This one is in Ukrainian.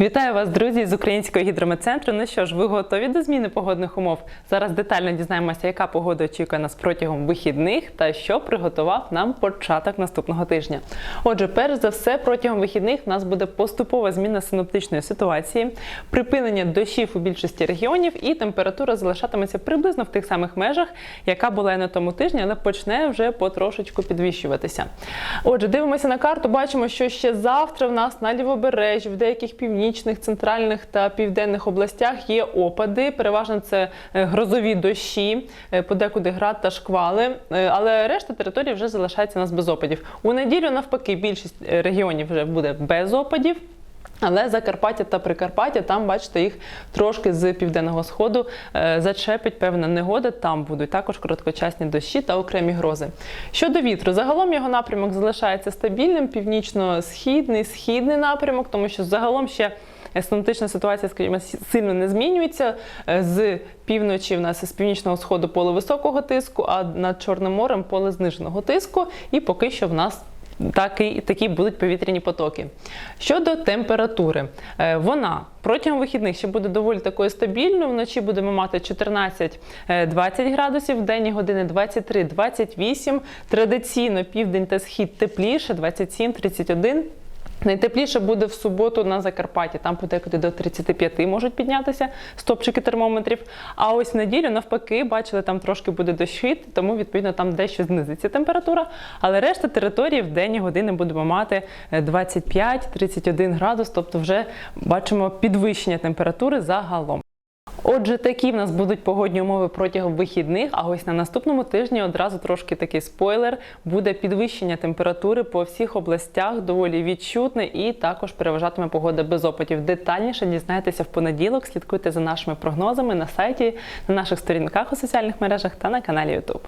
Вітаю вас, друзі, з українського гідрометцентру. Ну що ж, ви готові до зміни погодних умов? Зараз детально дізнаємося, яка погода очікує нас протягом вихідних та що приготував нам початок наступного тижня. Отже, перш за все, протягом вихідних в нас буде поступова зміна синоптичної ситуації, припинення дощів у більшості регіонів, і температура залишатиметься приблизно в тих самих межах, яка була і на тому тижні, але почне вже потрошечку підвищуватися. Отже, дивимося на карту, бачимо, що ще завтра в нас на лівобережжі, в деяких північних, центральних та південних областях є опади. Переважно це е, грозові дощі, е, подекуди град та шквали. Е, Але решта території вже залишається нас без опадів. У неділю, навпаки, більшість регіонів вже буде без опадів. Але Закарпаття та Прикарпаття, там, бачите, їх трошки з південного сходу е, зачепить певна негода. Там будуть також короткочасні дощі та окремі грози. Щодо вітру, загалом його напрямок залишається стабільним, північно-східний, східний напрямок, тому що загалом ще синоптична ситуація, скажімо, сильно не змінюється. Е, З півночі в нас з північного сходу поле високого тиску, а над Чорним морем поле зниженого тиску. І поки що в нас такі, такі будуть повітряні потоки. Щодо температури, е, вона протягом вихідних ще буде доволі такою стабільною. Вночі будемо мати 14-20 градусів, в день години 23-28. Традиційно південь та схід тепліше, 27-31. Найтепліше буде в суботу на Закарпатті, там подекуди до 35 можуть піднятися стопчики термометрів. А ось неділю, навпаки, бачили, там трошки буде дощит, тому відповідно там дещо знизиться температура. Але решта території в денні години будемо мати е, 25-31 градус, тобто вже бачимо підвищення температури загалом. Отже, такі в нас будуть погодні умови протягом вихідних. А ось на наступному тижні одразу трошки такий спойлер. Буде підвищення температури по всіх областях, доволі відчутне, і також переважатиме погода без опитів. Детальніше дізнаєтеся в понеділок. Слідкуйте за нашими прогнозами на сайті, на наших сторінках у соціальних мережах та на каналі YouTube.